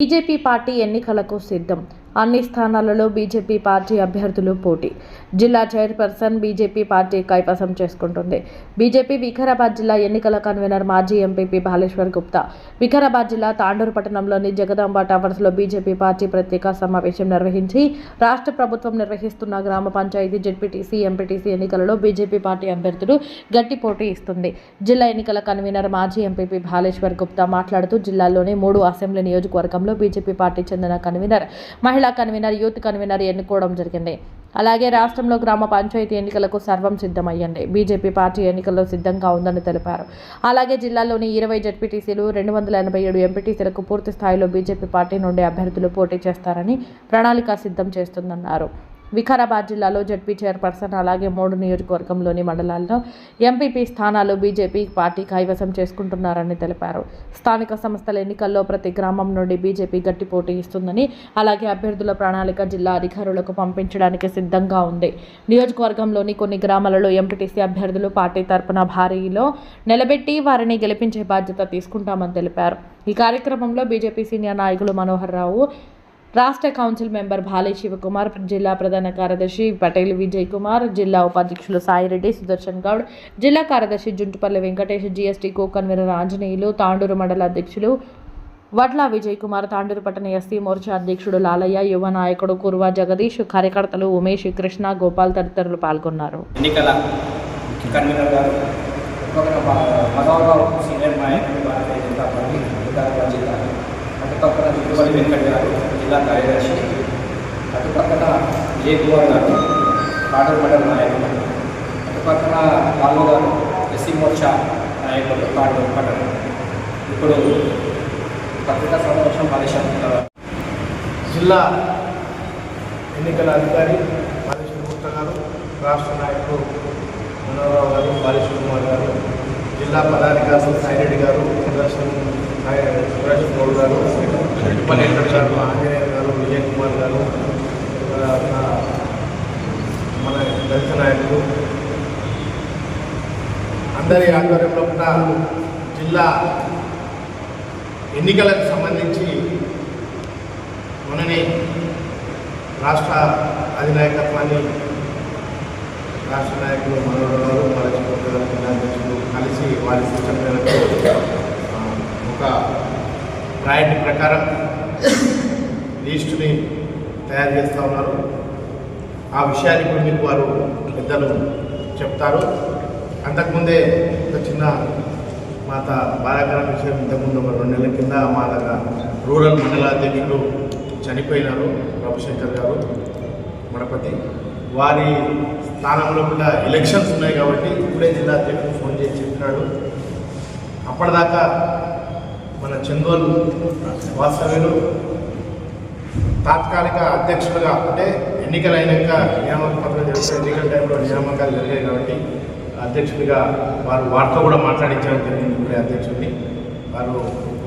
BJP party ఎన్నికలకు సిద్ధం అన్ని స్థానాలలో బీజేపీ పార్టీ అభ్యర్థులు పోటీ. జిల్లా చైర్పర్సన్ బీజేపీ పార్టీ కైవసం చేసుకుంటుంది. బీజేపీ వికారాబాద్ జిల్లా ఎన్నికల కన్వీనర్ మాజీ ఎంపీపీ బాలేశ్వర్ గుప్తా. వికారాబాద్ జిల్లా తాండూరు పట్టణంలోని జగదాంబ టవర్స్లో బీజేపీ పార్టీ ప్రత్యేక సమావేశం నిర్వహించి రాష్ట్ర ప్రభుత్వం నిర్వహిస్తున్న గ్రామ పంచాయతీ జెడ్పీటీసీ ఎంపీటీసీ ఎన్నికలలో బీజేపీ పార్టీ అభ్యర్థులు గట్టి పోటీ ఇస్తుంది. జిల్లా ఎన్నికల కన్వీనర్ మాజీ ఎంపీపీ బాలేశ్వర్ గుప్తా మాట్లాడుతూ జిల్లాలోని మూడు అసెంబ్లీ నియోజకవర్గంలో బీజేపీ పార్టీ చెందిన కన్వీనర్ మహి కన్వీనర్ యూత్ కన్వీనర్ ఎన్నుకోవడం జరిగింది. అలాగే రాష్ట్రంలో గ్రామ పంచాయతీ ఎన్నికలకు సర్వం సిద్ధమయ్యండి బీజేపీ పార్టీ ఎన్నికల్లో సిద్ధంగా ఉందని తెలిపారు. అలాగే జిల్లాలోని ఇరవై జడ్పీటీసీలు రెండు వందల ఎనభై ఏడు ఎంపీటీసీలకు పూర్తి స్థాయిలో బీజేపీ పార్టీ నుండి అభ్యర్థులు పోటీ చేస్తారని ప్రణాళిక సిద్ధం చేస్తుందన్నారు. వికారాబాద్ జిల్లాలో జడ్పీ చైర్పర్సన్ అలాగే మూడు నియోజకవర్గంలోని మండలాల్లో ఎంపీపీ స్థానాలు బీజేపీ పార్టీ కైవసం చేసుకుంటున్నారని తెలిపారు. స్థానిక సంస్థల ఎన్నికల్లో ప్రతి గ్రామం నుండి బీజేపీ గట్టి పోటీ ఇస్తుందని అలాగే అభ్యర్థుల ప్రణాళిక జిల్లా అధికారులకు పంపించడానికి సిద్ధంగా ఉంది. నియోజకవర్గంలోని కొన్ని గ్రామాలలో ఎంపీటీసీ అభ్యర్థులు పార్టీ తరపున భారీలో నిలబెట్టి వారిని గెలిపించే బాధ్యత తీసుకుంటామని తెలిపారు. ఈ కార్యక్రమంలో బీజేపీ సీనియర్ నాయకులు మనోహర్ రావు రాష్ట్ర కౌన్సిల్ మెంబర్ భాలే శివకుమార్ జిల్లా ప్రధాన కార్యదర్శి పటేల్ విజయ్ కుమార్ జిల్లా ఉపాధ్యక్షులు సాయిరెడ్డి సుదర్శన్ గౌడ్ జిల్లా కార్యదర్శి Juntupalli Venkatesh GST co convener Anjaneyulu Tandur మండల అధ్యక్షులు వడ్ల విజయ్ కుమార్ తాండూరు పట్టణ ఎస్సీ మోర్చా అధ్యక్షుడు లాలయ్య యువ నాయకుడు కుర్వా జగదీష్ కార్యకర్తలు ఉమేష్ కృష్ణ గోపాల్ తదితరులు పాల్గొన్నారు. ఎన్నికల కన్వీనర్ గారు సీనియర్ నాయకులు భారతీయ జనతా పార్టీ వికారాబాద్ జిల్లా అటుపక్కన వెంకట్ గారు జిల్లా కార్యదర్శి. అటుపక్కన జే కుమార్ గారు కాటూరు మండల నాయకులు అటుపక్కన రాము గారు ఎస్సీ మోర్చా నాయకులు కాటర్ పట్టణం. ఇప్పుడు పత్రికా సమావేశం ఆదేశిస్తున్నారు. జిల్లా ఎన్నికల అధికారి బాలేశ్వర గుప్తా గారు రాష్ట్ర నాయకులు మనోహరరావు గారు బాలేశ్వర కుమార్ గారు జిల్లా పదాధికారులు సాయిరెడ్డి గారు సుదర్శన్ సురేష్ గౌడ్ గారు పల్లి వెంకట గారు ఆంజనేయ గారు విజయ్ కుమార్ గారు మన దళిత నాయకులు. అందరి ఆధ్వర్యంలో కూడా జిల్లా ఎన్నికలకు సంబంధించి మనని రాష్ట్ర అధినాయకత్వాన్ని రాష్ట్ర నాయకులు మనోహర్ గారు మలచిపోత గారు అధ్యక్షులు కలిసి వారి సూచన మేరకు ఒక ప్రయారిటీ ప్రకారం లిస్టుని తయారు చేస్తూ ఉన్నారు. ఆ విషయాన్ని ఇప్పుడు మీకు వారు పెద్దలు చెప్తారు. అంతకుముందే ఒక చిన్న మాత బాధాకర విషయం ఇంతకుముందు ఒక రెండు నెలల కింద మా దగ్గర రూరల్ మండల అధ్యక్షులు చనిపోయినారు. రవిశంకర్ గారు మడపతి వారి స్థానంలో కూడా ఎలక్షన్స్ ఉన్నాయి కాబట్టి ఇప్పుడే జిల్లా అధ్యక్షుడు ఫోన్ చేసి చెప్పినాడు. అప్పటిదాకా మన చెంగోలు వాస్తవ్యులు తాత్కాలిక అధ్యక్షులుగా అంటే ఎన్నికలు అయినాక నియామక పత్రం జరిగితే ఎన్నికల టైంలో నియామకాలు జరిగాయి కాబట్టి అధ్యక్షుడిగా వారు వారితో కూడా మాట్లాడించడం జరిగింది ఇప్పుడే అధ్యక్షుడిని. వారు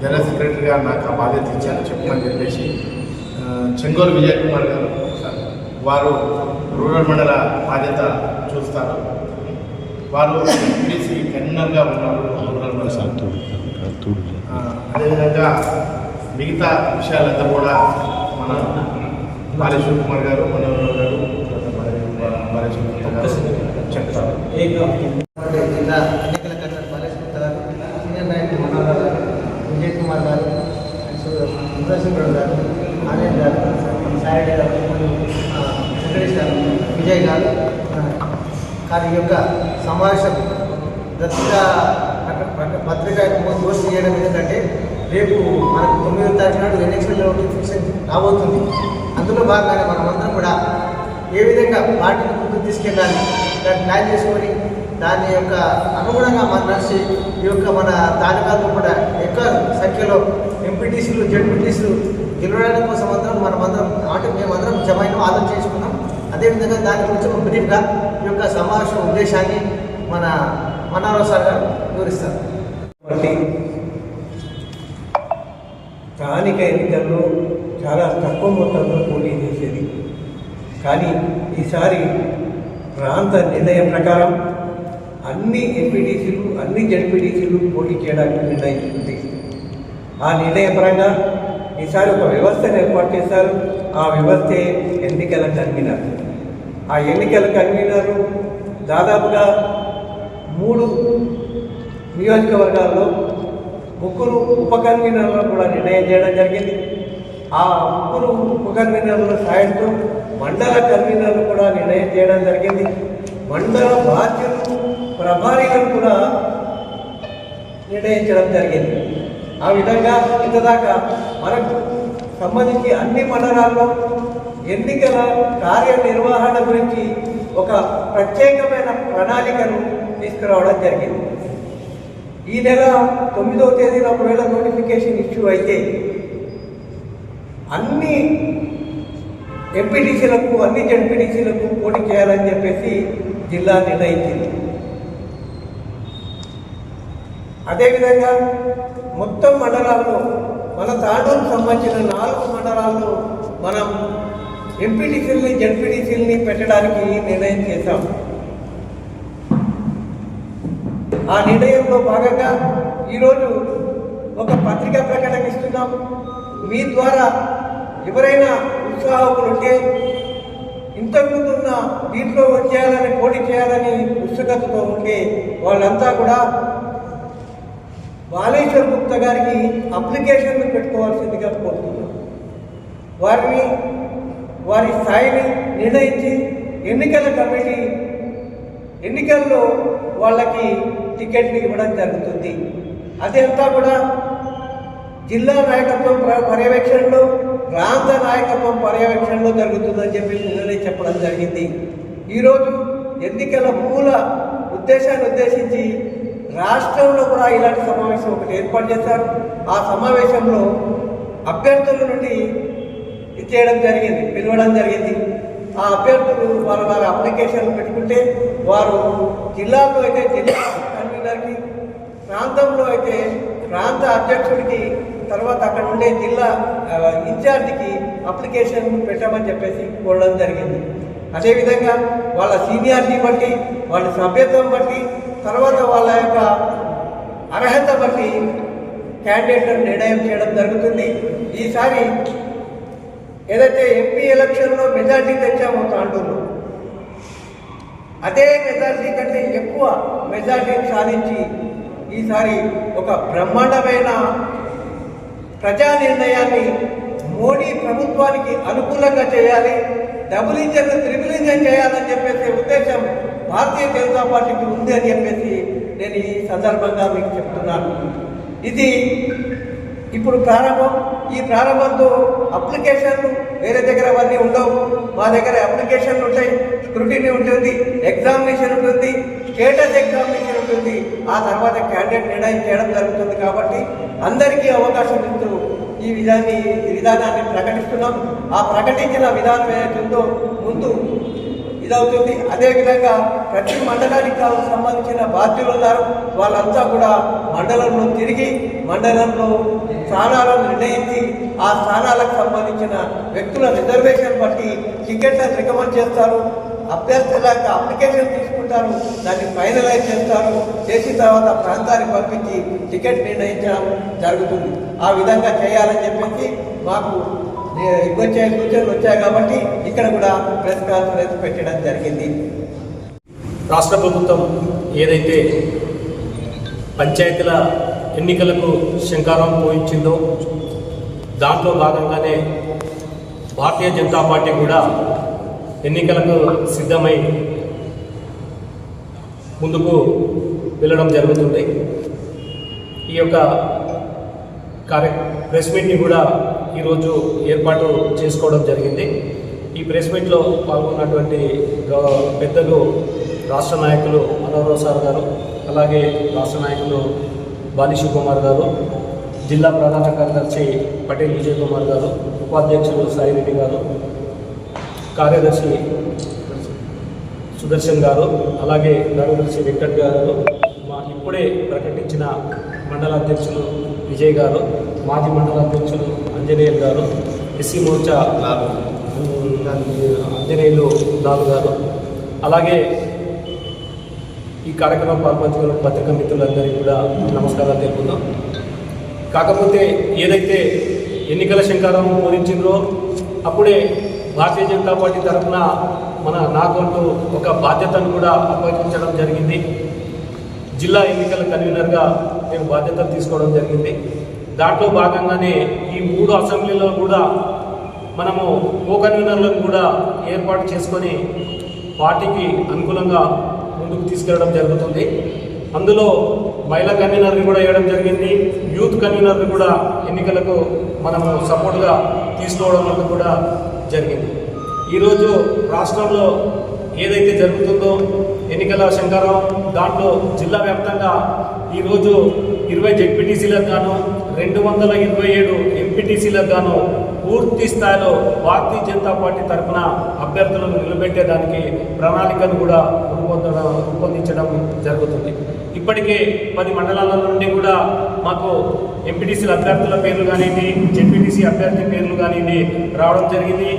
జనరల్ సెక్రటరీగా నాకు ఆ బాధ్యత ఇచ్చారు చెప్పమని చెప్పేసి చెంగోలు విజయ్ కుమార్ గారు వారు రూరల్ మండల బాధ్యత చూస్తారు. వారు ఎంపీసీ కన్వీనర్గా ఉన్నారు రూరల్ మండల. అదేవిధంగా మిగతా విషయాలంతా కూడా మన బాలేశ్వర కుమార్ గారు మనోహర్ గారు తర్వాత బాలేశ్వర చెప్తారు. జిల్లా ఎన్నికల గారు సీనియర్ నాయకులు మనోహర్ గారు విజయ్ కుమార్ గారు సుదర్శన్ గారు ఆనంద్ గారు సాయిరెడ్డి గారు వెంకటేష్ గారు విజయ్ గారు కానీ యొక్క సమావేశం పత్రిక పత్రిక పోస్ట్ చేయడం ఎందుకంటే రేపు మనకు తొమ్మిదో తారీఖు నాడు ఎలక్షన్ నోటిఫికేషన్ రాబోతుంది. అందులో భాగంగానే మనమందరం కూడా ఏ విధంగా పార్టీని ముందుకు తీసుకెళ్ళాలి దాన్ని ప్లాన్ చేసుకొని దాని యొక్క అనుగుణంగా మన నడిచి ఈ యొక్క మన తాలూకాలో కూడా ఎక్కువ సంఖ్యలో ఎంపీటీసీలు జడ్పీటీసీలు గెలవడానికి కోసం అందరం మనమందరం అంటే మేమందరం జమైన ఆలోచన చేసుకున్నాం. అదేవిధంగా దాని గురించి ఒక బ్రీఫ్గా ఈ యొక్క సమావేశం ఉద్దేశాన్ని మన మన్నారావు సార్ గారు వివరిస్తారు. కాబట్టి స్థానిక ఎన్నికల్లో చాలా తక్కువ మొత్తంలో పోటీ చేసేది. కానీ ఈసారి ప్రాంత నిర్ణయం ప్రకారం అన్ని ఎంపీటీసీలు అన్ని జడ్పీటీసీలు పోటీ చేయడానికి నిర్ణయించుకుంది ఆ నిర్ణయపరంగా ఈసారి ఒక వ్యవస్థను ఏర్పాటు చేశారు. ఆ వ్యవస్థే ఎన్నికల కన్వీనర్. ఆ ఎన్నికల కన్వీనర్ దాదాపుగా మూడు నియోజకవర్గాల్లో ముగ్గురు ఉప కన్వీనర్లను కూడా నిర్ణయం చేయడం జరిగింది. ఆ ముగ్గురు ఉప కన్వీనర్ల సాయంతో మండల కన్వీనర్లు కూడా నిర్ణయం చేయడం జరిగింది. మండల బాధ్యులు ప్రభారీలను కూడా నిర్ణయించడం జరిగింది. ఆ విధంగా ఇంతదాకా మనకు సంబంధించి అన్ని మండలాల్లో ఎన్నికల కార్యనిర్వహణ గురించి ఒక ప్రత్యేకమైన ప్రణాళికను తీసుకురావడం జరిగింది. ఈ నెల తొమ్మిదవ తేదీన ఒకవేళ నోటిఫికేషన్ ఇష్యూ అయితే అన్ని ఎంపీటీసీలకు అన్ని జడ్పీటీసీలకు పోటీ చేయాలని చెప్పేసి జిల్లా నిర్ణయించింది. అదేవిధంగా మొత్తం మండలాల్లో మన తాండూరుకు సంబంధించిన నాలుగు మండలాల్లో మనం ఎంపీటీసీలని జడ్పీటీసీలని పెట్టడానికి నిర్ణయం చేశాము ఆ నిర్ణయంలో భాగంగా ఈరోజు ఒక పత్రికా ప్రకటన ఇస్తున్నాం. మీ ద్వారా ఎవరైనా ఉత్సాహకులు ఉంటే ఇంతకుముందు ఉన్న దీంట్లో చేయాలని పోటీ చేయాలని ఉత్సుకతతో ఉంటే వాళ్ళంతా కూడా బాలేశ్వర్ గుప్తా గారికి అప్లికేషన్లు పెట్టుకోవాల్సిందిగా కోరుతున్నాం. వారిని వారి స్థాయిని నిర్ణయించి ఎన్నికల కమిటీ ఎన్నికల్లో వాళ్ళకి టికెట్లు ఇవ్వడం జరుగుతుంది. అదంతా కూడా జిల్లా నాయకత్వం పర్యవేక్షణలో ప్రాంత నాయకత్వం పర్యవేక్షణలో జరుగుతుందని చెప్పి నిన్ననే చెప్పడం జరిగింది. ఈరోజు ఎన్నికల మూల ఉద్దేశాన్ని ఉద్దేశించి రాష్ట్రంలో కూడా ఇలాంటి సమావేశం ఒకటి ఏర్పాటు చేశారు. ఆ సమావేశంలో అభ్యర్థుల నుండి ఇచ్చేయడం జరిగింది పిలవడం జరిగింది. ఆ అభ్యర్థులు వాళ్ళ వాళ్ళ అప్లికేషన్లు పెట్టుకుంటే వారు జిల్లాలో అయితే జిల్లా ప్రాంతంలో అయితే ప్రాంత అధ్యక్షుడికి తర్వాత అక్కడ ఉండే జిల్లా ఇన్ఛార్జికి అప్లికేషన్ పెట్టమని చెప్పేసి కోరడం జరిగింది. అదేవిధంగా వాళ్ళ సీనియారిటీ బట్టి వాళ్ళ సభ్యత్వం బట్టి తర్వాత వాళ్ళ యొక్క అర్హత బట్టి క్యాండిడేట్లను నిర్ణయం చేయడం జరుగుతుంది. ఈసారి ఏదైతే ఎంపీ ఎలక్షన్లో మెజార్టీ తెచ్చామో తాండూరులో అదే మెజార్టీ కంటే ఎక్కువ మెజార్టీని సాధించి ఈసారి ఒక బ్రహ్మాండమైన ప్రజా నిర్ణయాన్ని మోడీ ప్రభుత్వానికి అనుకూలంగా చేయాలి డబుల్ ఇంజన్ త్రిబుల్ ఇంజన్ చేయాలని చెప్పేసి ఉద్దేశం భారతీయ జనతా పార్టీకి ఉంది అని చెప్పేసి నేను ఈ సందర్భంగా మీకు చెప్తున్నాను. ఇది ఇప్పుడు ప్రారంభం. ఈ ప్రారంభంతో అప్లికేషన్లు వేరే దగ్గర అవన్నీ ఉండవు. మా దగ్గర అప్లికేషన్లు ఉంటాయి స్క్రూటినీ ఉంటుంది ఎగ్జామినేషన్ ఉంటుంది స్టేటస్ ఎగ్జామినేషన్ ఉంటుంది. ఆ తర్వాత క్యాండిడేట్ నిర్ణయం చేయడం జరుగుతుంది కాబట్టి అందరికీ అవకాశం ఇస్తూ ఈ విధాన్ని విధానాన్ని ప్రకటిస్తున్నాం. ఆ ప్రకటించిన విధానం ఏదైతుందో ముందు ఇదవుతుంది. అదేవిధంగా ప్రతి మండలానికి సంబంధించిన బాధ్యులు ఉన్నారు. వాళ్ళంతా కూడా మండలంలో తిరిగి మండలంలో స్థానాలను నిర్ణయించి ఆ స్థానాలకు సంబంధించిన వ్యక్తుల రిజర్వేషన్ బట్టి టికెట్లను రికమెండ్ చేస్తారు. అభ్యర్థుల యొక్క అప్లికేషన్ తీసుకుంటారు దాన్ని ఫైనలైజ్ చేస్తారు. చేసిన తర్వాత ప్రాంతానికి పంపించి టికెట్ నిర్ణయించడం జరుగుతుంది. ఆ విధంగా చేయాలని చెప్పేసి మాకు ఇవ్వచ్చే సూచనలు వచ్చాయి కాబట్టి ఇక్కడ కూడా ప్రెస్ కాన్ఫరెన్స్ పెట్టడం జరిగింది. రాష్ట్ర ప్రభుత్వం ఏదైతే పంచాయతీల ఎన్నికలకు శంకారం పోయించిందో దాంట్లో భాగంగానే భారతీయ జనతా పార్టీ కూడా ఎన్నికలకు సిద్ధమై ముందుకు వెళ్ళడం జరుగుతుంది ఈ యొక్క కార్య ప్రెస్ మీట్ని కూడా ఈరోజు ఏర్పాటు చేసుకోవడం జరిగింది. ఈ ప్రెస్ మీట్లో పాల్గొన్నటువంటి పెద్దలు రాష్ట్ర నాయకులు మనోహర్ సార్ గారు అలాగే రాష్ట్ర నాయకులు బాలి కుమార్ గారు జిల్లా ప్రధాన కార్యదర్శి పటేల్ విజయ్ కుమార్ గారు ఉపాధ్యక్షులు సాయిరెడ్డి గారు కార్యదర్శి సుదర్శన్ గారు అలాగే కార్యదర్శి వెంకట్ గారు మా ఇప్పుడే ప్రకటించిన మండల అధ్యక్షులు విజయ్ గారు మాజీ మండల అధ్యక్షులు అంజనేయులు గారు ఎస్సీ మోర్చా అంజనేయులు లాలు గారు. అలాగే ఈ కార్యక్రమం పాల్పంచుకున్న పత్రికా మిత్రులందరికీ కూడా నమస్కారాలు తెలుపుకుందాం కాకపోతే ఏదైతే ఎన్నికల శంకారం పూరించిండ్రో అప్పుడే భారతీయ జనతా పార్టీ తరఫున మన నాకంటూ ఒక బాధ్యతను కూడా అప్పగించడం జరిగింది. జిల్లా ఎన్నికల కన్వీనర్గా నేను బాధ్యతలు తీసుకోవడం జరిగింది. దాంట్లో భాగంగానే ఈ మూడు అసెంబ్లీలో కూడా మనము కో కన్వీనర్లను కూడా ఏర్పాటు చేసుకొని పార్టీకి అనుకూలంగా ముందుకు తీసుకెళ్ళడం జరుగుతుంది. అందులో మహిళా కన్వీనర్ని కూడా వేయడం జరిగింది. యూత్ కన్వీనర్ని కూడా ఎన్నికలకు మనము సపోర్ట్గా తీసుకోవడం వల్ల కూడా జరిగింది. ఈరోజు రాష్ట్రంలో ఏదైతే జరుగుతుందో ఎన్నికల శంకరం దాంట్లో జిల్లా వ్యాప్తంగా ఈరోజు ఇరవై జెడ్పీటీసీలకు గాను రెండు వందల ఇరవై ఏడు ఎంపీటీసీలకు గాను పూర్తి స్థాయిలో భారతీయ జనతా పార్టీ తరఫున అభ్యర్థులను నిలబెట్టేదానికి ప్రణాళికను కూడా రూపొందడం రూపొందించడం జరుగుతుంది. ఇప్పటికే పది మండలాల నుండి కూడా మాకు ఎంపీటీసీల అభ్యర్థుల పేర్లు కానివ్వండి జెడ్పీటీసీ అభ్యర్థి పేర్లు కానివ్వండి రావడం జరిగింది.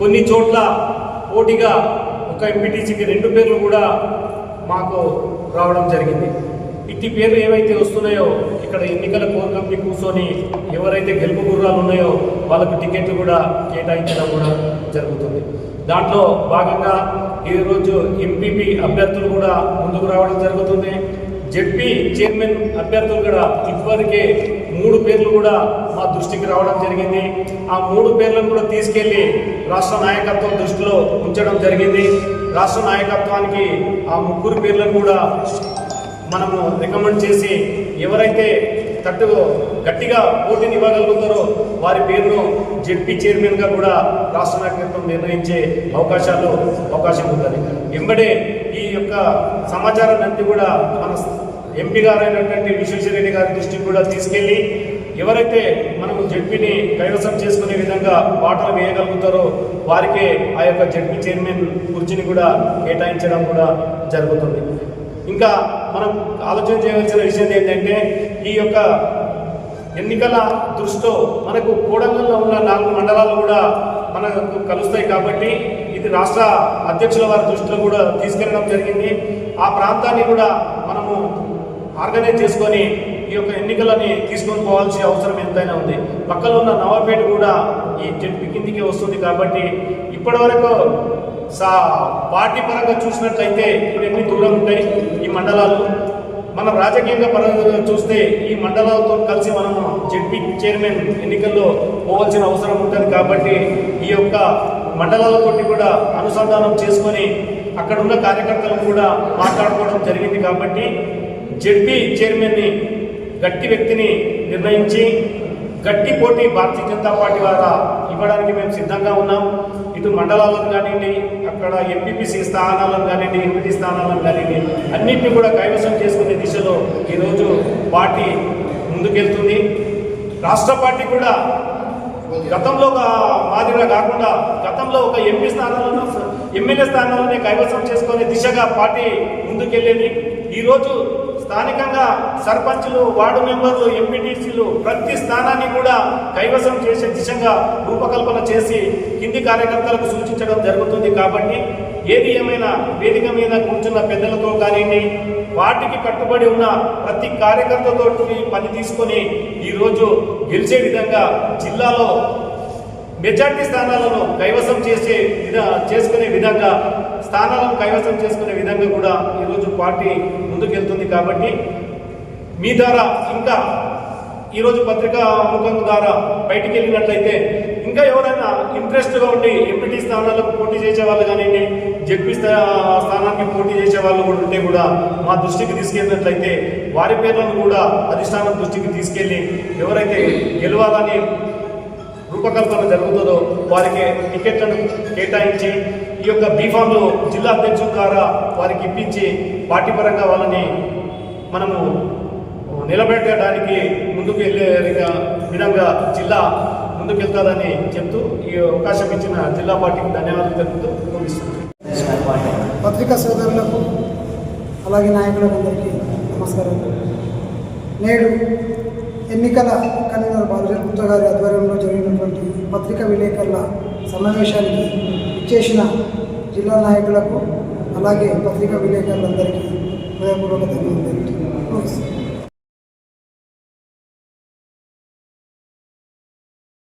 కొన్ని చోట్ల పోటీగా ఒక ఎంపీటీసీకి రెండు పేర్లు కూడా మాకు రావడం జరిగింది. ఇట్టి పేర్లు ఏవైతే వస్తున్నాయో ఇక్కడ ఎన్నికల కోర్ కమిటీ కూర్చొని ఎవరైతే గెలుపు గుర్రాలు ఉన్నాయో వాళ్ళకు టికెట్లు కూడా కేటాయించడం కూడా జరుగుతుంది. దాంట్లో భాగంగా ఈరోజు ఎంపీపీ అభ్యర్థులు కూడా ముందుకు రావడం జరుగుతుంది. జెడ్పీ చైర్మన్ అభ్యర్థులు కూడా ఇప్పటికే మూడు పేర్లు కూడా మా దృష్టికి రావడం జరిగింది. ఆ మూడు పేర్లను కూడా తీసుకెళ్ళి రాష్ట్ర నాయకత్వం దృష్టిలో ఉంచడం జరిగింది. రాష్ట్ర నాయకత్వానికి ఆ ముగ్గురు పేర్లను కూడా మనము రికమెండ్ చేసి ఎవరైతే తట్టు గట్టిగా పోటీని ఇవ్వగలుగుతారో వారి పేరును జెడ్పీ చైర్మన్గా కూడా రాష్ట్ర నాయకత్వం నిర్ణయించే అవకాశాలు అవకాశం ఉంటుంది వెంబడే ఈ యొక్క సమాచారాన్ని కూడా మన ఎంపీ గారైనటువంటి విశ్వేశ్వరరెడ్డి గారి దృష్టికి కూడా తీసుకెళ్ళి ఎవరైతే మనకు జడ్పీని కైవసం చేసుకునే విధంగా పాటలు వేయగలుగుతారో వారికే ఆ యొక్క జడ్పీ చైర్మన్ కుర్చీని కూడా కేటాయించడం కూడా జరుగుతుంది. ఇంకా మనం ఆలోచన చేయవలసిన విషయం ఏంటంటే ఈ యొక్క ఎన్నికల దృష్టితో మనకు కోడంగల్లో ఉన్న నాలుగు మండలాలు కూడా మనకు కలుస్తాయి కాబట్టి ఇది రాష్ట్ర అధ్యక్షుల వారి దృష్టిలో కూడా తీసుకెళ్ళడం జరిగింది. ఆ ప్రాంతాన్ని కూడా మనము ఆర్గనైజ్ చేసుకొని ఈ యొక్క ఎన్నికలని తీసుకొని పోవాల్సిన అవసరం ఎంతైనా ఉంది. పక్కన ఉన్న నవాపేట కూడా ఈ జడ్పీ కిందికి వస్తుంది కాబట్టి ఇప్పటివరకు సా పార్టీ పరంగా చూసినట్లయితే ఇవన్నీ దూరం ఉంటాయి ఈ మండలాలు. మనం రాజకీయంగా పరంగా చూస్తే ఈ మండలాలతో కలిసి మనము జడ్పీ చైర్మన్ ఎన్నికల్లో పోవాల్సిన అవసరం ఉంటుంది కాబట్టి ఈ యొక్క మండలాలతోటి కూడా అనుసంధానం చేసుకొని అక్కడ ఉన్న కూడా మాట్లాడుకోవడం జరిగింది కాబట్టి జడ్పీ చైర్మన్ని గట్టి వ్యక్తిని నిర్ణయించి గట్టి పోటీ భారతీయ జనతా పార్టీ ద్వారా ఇవ్వడానికి మేము సిద్ధంగా ఉన్నాం. ఇటు మండలాలను కానివ్వండి అక్కడ ఎంపీపీసీ స్థానాలను కానివ్వండి ఎంపీటీ స్థానాలను కానివ్వండి అన్నింటినీ కూడా కైవసం చేసుకునే దిశలో ఈరోజు పార్టీ ముందుకెళ్తుంది. రాష్ట్ర పార్టీ కూడా గతంలో ఒక మాదిరిగా కాకుండా గతంలో ఒక ఎంపీ స్థానాలను ఎమ్మెల్యే స్థానాలనే కైవసం చేసుకునే దిశగా పార్టీ ముందుకెళ్ళేది. ఈరోజు స్థానికంగా సర్పంచ్లు వార్డు మెంబర్లు ఎంపీటీసీలు ప్రతి స్థానాన్ని కూడా కైవసం చేసే దిశగా రూపకల్పన చేసి కింది కార్యకర్తలకు సూచించడం జరుగుతుంది కాబట్టి ఏది ఏమైనా వేదిక మీద కూర్చున్న పెద్దలతో కానివ్వండి వాటికి కట్టుబడి ఉన్న ప్రతి కార్యకర్తతో పని తీసుకొని ఈరోజు గెలిచే విధంగా జిల్లాలో మెజార్టీ స్థానాలను కైవసం చేసే విధ చేసుకునే విధంగా స్థానాలను కైవసం చేసుకునే విధంగా కూడా ఈరోజు పార్టీ ముందుకెళ్తుంది కాబట్టి మీ ద్వారా ఇంకా ఈరోజు పత్రికా ముఖం ద్వారా బయటికి వెళ్ళినట్లయితే ఇంకా ఎవరైనా ఇంట్రెస్ట్గా ఉండి ఎంపీటీ స్థానాలకు పోటీ చేసే వాళ్ళు కానివ్వండి జడ్పీ స్థానానికి పోటీ చేసే వాళ్ళు కూడా ఉంటే కూడా మా దృష్టికి తీసుకెళ్ళినట్లయితే వారి పేర్లను కూడా అధిష్టానం దృష్టికి తీసుకెళ్ళి ఎవరైతే గెలవాలని రూపకల్పన జరుగుతుందో వారికి టికెట్లను కేటాయించి ఈ యొక్క బీఫామ్లో జిల్లా అధ్యక్షుల ద్వారా వారికి ఇప్పించి పార్టీ పరంగా వాళ్ళని మనము నిలబెట్టడానికి ముందుకు వెళ్ళే విధంగా జిల్లా ముందుకెళ్తారని చెప్తూ ఈ అవకాశం ఇచ్చిన జిల్లా పార్టీకి ధన్యవాదాలు తెలుపుతూ పత్రికా సోదరులకు అలాగే నాయకులందరికీ నమస్కారం. నేడు ఎన్నికల కన్వీనర్ బాలచంద్ర గుప్తా గారి ఆధ్వర్యంలో జరిగినటువంటి పత్రికా విలేకరుల సమావేశానికి ఇచ్చేసిన జిల్లా నాయకులకు అలాగే పత్రికా విలేకరులందరికీ హృదయపూర్వక ధన్యవాదాలు.